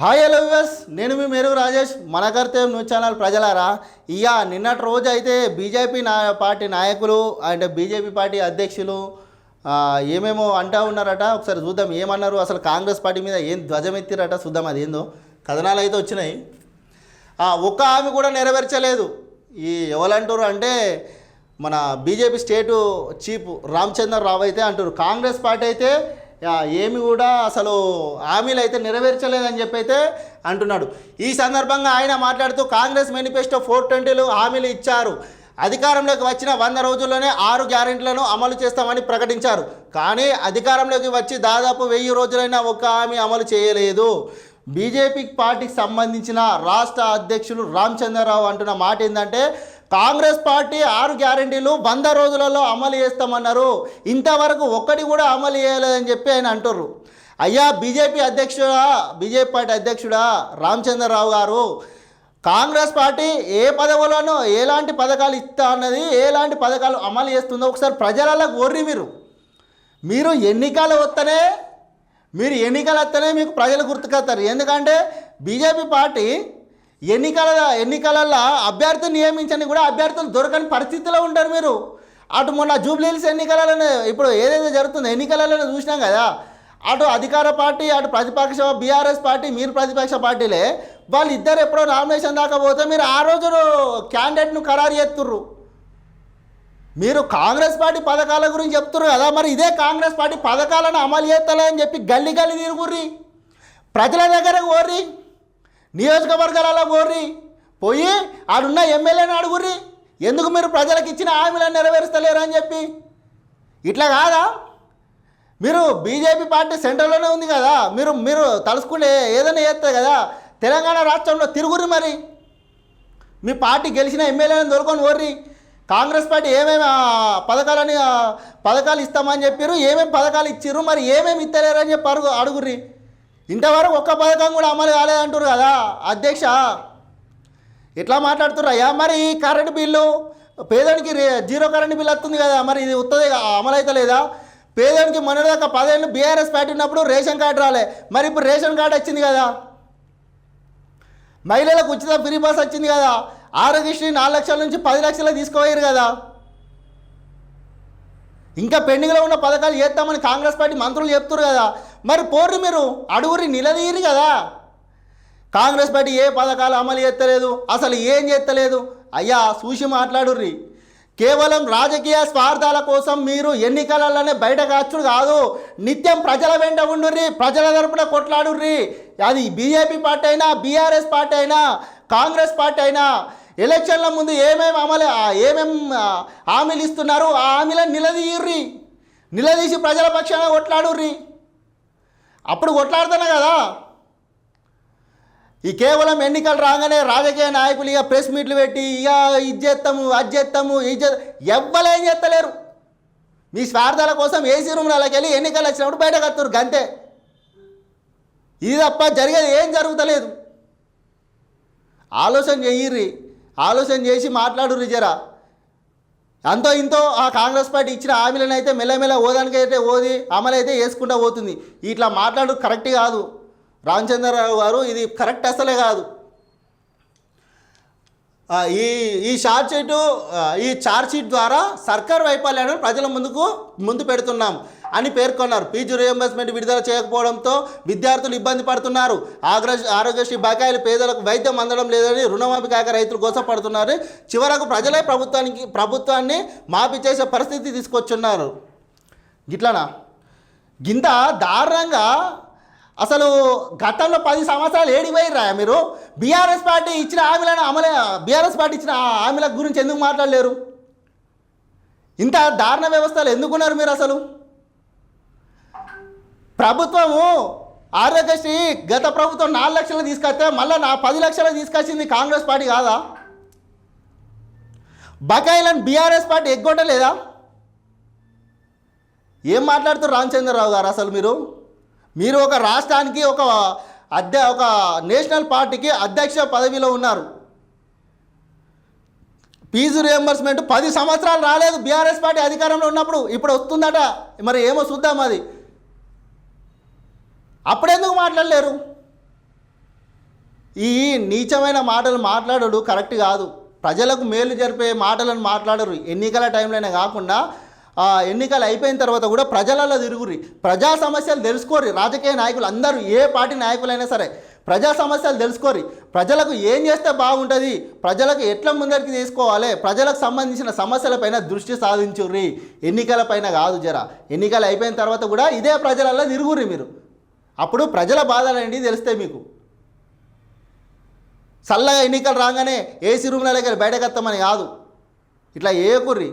Hi hello viewers నేను మీ మేరు రాజేష్. మన కర్తవ్యం న్యూస్ ఛానల్ ప్రజలారా. ఇక నిన్నటి రోజు అయితే బీజేపీ నా పార్టీ నాయకులు అండ్ బీజేపీ పార్టీ అధ్యక్షులు ఏమేమో అంటా ఉన్నారట. ఒకసారి చూద్దాం ఏమన్నారు. అసలు కాంగ్రెస్ పార్టీ మీద ఏం ధ్వజం ఎత్తిరట చూద్దాం ఏందో. కథనాలు అయితే వచ్చినాయి. ఒక్క ఆమె కూడా నెరవేర్చలేదు. ఈ ఎవరంటారు అంటే మన BJP state chief Ramachandra Rao అయితే అంటారు. కాంగ్రెస్ పార్టీ అయితే ఏమి కూడా అసలు హామీలు అయితే నెరవేర్చలేదని చెప్పి అయితే అంటున్నాడు. ఈ సందర్భంగా ఆయన మాట్లాడుతూ కాంగ్రెస్ మేనిఫెస్టో ఫోర్ ట్వంటీలు హామీలు ఇచ్చారు. అధికారంలోకి వచ్చిన వంద రోజుల్లోనే ఆరు గ్యారెంటీలను అమలు చేస్తామని ప్రకటించారు. కానీ అధికారంలోకి వచ్చి దాదాపు వెయ్యి రోజులైనా ఒక్క హామీ అమలు చేయలేదు. బీజేపీ పార్టీకి సంబంధించిన రాష్ట్ర అధ్యక్షులు రామచంద్రరావు అంటున్న మాట ఏంటంటే కాంగ్రెస్ పార్టీ ఆరు గ్యారెంటీలు వంద రోజులలో అమలు చేస్తామన్నారు. ఇంతవరకు ఒక్కటి కూడా అమలు చేయలేదని చెప్పి ఆయన అంటుర్రు. అయ్యా బీజేపీ అధ్యక్షుడా బీజేపీ పార్టీ అధ్యక్షుడా రామచంద్రరావు గారు కాంగ్రెస్ పార్టీ ఏ పదవులను ఎలాంటి పథకాలు ఇస్తా అన్నది ఎలాంటి పథకాలు అమలు చేస్తుందో ఒకసారి ప్రజలలో కోర్రి మీరు. మీరు ఎన్నికలు వస్తేనే మీరు ఎన్నికలు వస్తేనే మీకు ప్రజలు గుర్తుకొస్తారు. ఎందుకంటే బీజేపీ పార్టీ ఎన్నికల ఎన్నికలలో అభ్యర్థులు నియమించండి కూడా అభ్యర్థులు దొరకని పరిస్థితిలో ఉంటారు మీరు. అటు మొన్న జూబ్లీహిల్స్ ఎన్నికలలో ఇప్పుడు ఏదైతే జరుగుతుందో ఎన్నికలలో చూసినాం కదా. అటు అధికార పార్టీ అటు ప్రతిపక్ష బీఆర్ఎస్ పార్టీ మీరు ప్రతిపక్ష పార్టీలే. వాళ్ళు ఇద్దరు ఎప్పుడో నామినేషన్ దాకా పోతే మీరు ఆ రోజు క్యాండిడేట్ను ఖరారు చేస్తుర్రు. మీరు కాంగ్రెస్ పార్టీ పథకాల గురించి చెప్తున్నారు కదా మరి ఇదే కాంగ్రెస్ పార్టీ పథకాలను అమలు చేస్తలే అని చెప్పి గల్లీ గల్లి తిరుగుర్రి. ప్రజల దగ్గర కోర్రి నియోజకవర్గాలలో పోర్రి పోయి ఆడున్న ఎమ్మెల్యేని అడుగుర్రి ఎందుకు మీరు ప్రజలకు ఇచ్చిన హామీలను నెరవేరుస్తలేరు అని చెప్పి? ఇట్లా కాదా? మీరు బీజేపీ పార్టీ సెంటర్లోనే ఉంది కదా మీరు మీరు తలుసుకుంటే ఏదైనా చేస్తారు కదా తెలంగాణ రాష్ట్రంలో తిరుగుర్రి మరి. మీ పార్టీ గెలిచిన ఎమ్మెల్యేలను దొరకొని ఓర్రి. కాంగ్రెస్ పార్టీ ఏమేమి పథకాలని పథకాలు ఇస్తామని చెప్పారు ఏమేమి పథకాలు ఇచ్చిర్రు మరి ఏమేమి ఇస్తలేరు అని చెప్పి అడుగు అడుగుర్రి. ఇంతవరకు ఒక్క పథకం కూడా అమలు కాలేదంటారు కదా అధ్యక్ష. ఎట్లా మాట్లాడుతున్నారయ్యా మరి ఈ కరెంటు బిల్లు పేదోనికి రే- జీరో కరెంటు బిల్లు వస్తుంది కదా మరి ఇది వస్తుంది అమలు అయితే లేదా పేదోనికి మొన్నటిదాకా పదేళ్ళు బీఆర్ఎస్ పార్టీ ఉన్నప్పుడు రేషన్ కార్డు రాలే మరి ఇప్పుడు రేషన్ కార్డు వచ్చింది కదా. మహిళలకు ఉచిత ఫ్రీ బస్ వచ్చింది కదా ఆరోగ్యశ్రీ నాలుగు లక్షల నుంచి పది లక్షలు తీసుకోపోయారు కదా. ఇంకా పెండింగ్లో ఉన్న పథకాలు చేస్తామని కాంగ్రెస్ పార్టీ మంత్రులు చెప్తున్నారు కదా మరి పోర్రి మీరు అడుగురి నిలదీయరు కదా. కాంగ్రెస్ పార్టీ ఏ పథకాలు అమలు చేస్తలేదు అసలు ఏం చేస్తలేదు. అయ్యా చూసి మాట్లాడుర్రి. కేవలం రాజకీయ స్వార్థాల కోసం మీరు ఎన్నికలలోనే బయటకు వచ్చుడు కాదు నిత్యం ప్రజల వెంట ఉండుర్రి ప్రజల తరపున కొట్లాడుర్రి. అది బీజేపీ పార్టీ అయినా బీఆర్ఎస్ పార్టీ అయినా కాంగ్రెస్ పార్టీ అయినా ఎలక్షన్ల ముందు ఏమేమి అమలు ఏమేం హామీలు ఇస్తున్నారు ఆ హామీలను నిలదీయుర్రి. నిలదీసి ప్రజల పక్షాన కొట్లాడుర్రి. అప్పుడు కొట్లాడుతున్నా కదా. ఈ కేవలం ఎన్నికలు రాగానే రాజకీయ నాయకులు ఇక ప్రెస్ మీట్లు పెట్టి ఇక ఇది చేస్తాము అది చేస్తాము ఇది ఎవ్వలేం చేస్తలేరు. మీ స్వార్థాల కోసం ఏసీ రూమ్లకి వెళ్ళి ఎన్నికలు వచ్చినప్పుడు బయటకు వస్తారు గంతే. ఇది తప్ప జరిగేది ఏం జరుగుతలేదు. ఆలోచన చెయ్యిర్రి ఆలోచన చేసి మాట్లాడుర్రి జరా. అంతో ఇంతో ఆ కాంగ్రెస్ పార్టీ ఇచ్చిన హామీలను అయితే మెల్లమెల్ల ఓదానికి అయితే ఓది అమలు అయితే వేసుకుంటూ పోతుంది. ఇట్లా మాట్లాడు కరెక్ట్ కాదు. రామచంద్రరావు గారు ఇది కరెక్ట్ అసలే కాదు. ఈ ఈ షార్ట్ షీటు ఈ ఛార్జ్ షీట్ ద్వారా సర్కార్ వైఫల్యాన్ని ప్రజల ముందుకు ముందు పెడుతున్నాం. అని పేర్కొన్నారు. ఫీజు రియంబర్స్మెంట్ విడుదల చేయకపోవడంతో విద్యార్థులు ఇబ్బంది పడుతున్నారు. ఆగ్ర ఆరోగ్యశ్రీ బకాయిలు పేదలకు వైద్యం అందడం లేదని రుణమాఫీ కాక రైతులు గోసపడుతున్నారు. చివరకు ప్రజలే ప్రభుత్వానికి ప్రభుత్వాన్ని మాఫీ చేసే పరిస్థితి తీసుకొచ్చున్నారు. గిట్లనా? గింత దారుణంగా అసలు గతంలో పది సంవత్సరాలు ఏడిపోయిరా మీరు? బీఆర్ఎస్ పార్టీ ఇచ్చిన హామీలను అమలు బీఆర్ఎస్ పార్టీ ఇచ్చిన హామీల గురించి ఎందుకు మాట్లాడలేరు? ఇంత దారుణ వ్యవస్థలు ఎందుకున్నారు మీరు అసలు? ప్రభుత్వము ఆరోగ్యశ్రీ గత ప్రభుత్వం నాలుగు లక్షలు తీసుకొస్తే మళ్ళీ నా పది లక్షలు తీసుకొచ్చింది కాంగ్రెస్ పార్టీ కాదా? బకాయిలను బీఆర్ఎస్ పార్టీ ఎగ్గొట్టలేదా? ఏం మాట్లాడుతారు రామచంద్రరావు గారు అసలు మీరు? మీరు ఒక రాష్ట్రానికి ఒక అధ్య ఒక నేషనల్ పార్టీకి అధ్యక్ష పదవిలో ఉన్నారు. ఫీజు రియంబర్స్మెంట్ పది సంవత్సరాలు రాలేదు బీఆర్ఎస్ పార్టీ అధికారంలో ఉన్నప్పుడు. ఇప్పుడు వస్తుందట. మరి ఏమో చూద్దాం అది. అప్పుడెందుకు మాట్లాడలేరు? ఈ నీచమైన మాటలు మాట్లాడడు కరెక్ట్ కాదు. ప్రజలకు మేలు జరిపే మాటలను మాట్లాడరు. ఎన్నికల టైంలోనే కాకుండా ఎన్నికలు అయిపోయిన తర్వాత కూడా ప్రజలలో తిరుగురి ప్రజా సమస్యలు తెలుసుకోరు రాజకీయ నాయకులు అందరూ ఏ పార్టీ నాయకులైనా సరే ప్రజా సమస్యలు తెలుసుకోరి ప్రజలకు ఏం చేస్తే బాగుంటుంది? ప్రజలకు ఎట్లా ముందరికి తీసుకోవాలి? ప్రజలకు సంబంధించిన సమస్యలపైన దృష్టి సాధించుర్రి. ఎన్నికలపైన కాదు జర. ఎన్నికలు అయిపోయిన తర్వాత కూడా ఇదే ప్రజలలో తిరుగురి మీరు. అప్పుడు ప్రజల బాధలు ఏంటి తెలుస్తాయి మీకు. చల్లగా ఎన్నికలు రాగానే ఏసీ రూమ్ల దగ్గర బయటకు వస్తామని కాదు. ఇట్లా ఏ కుర్రీ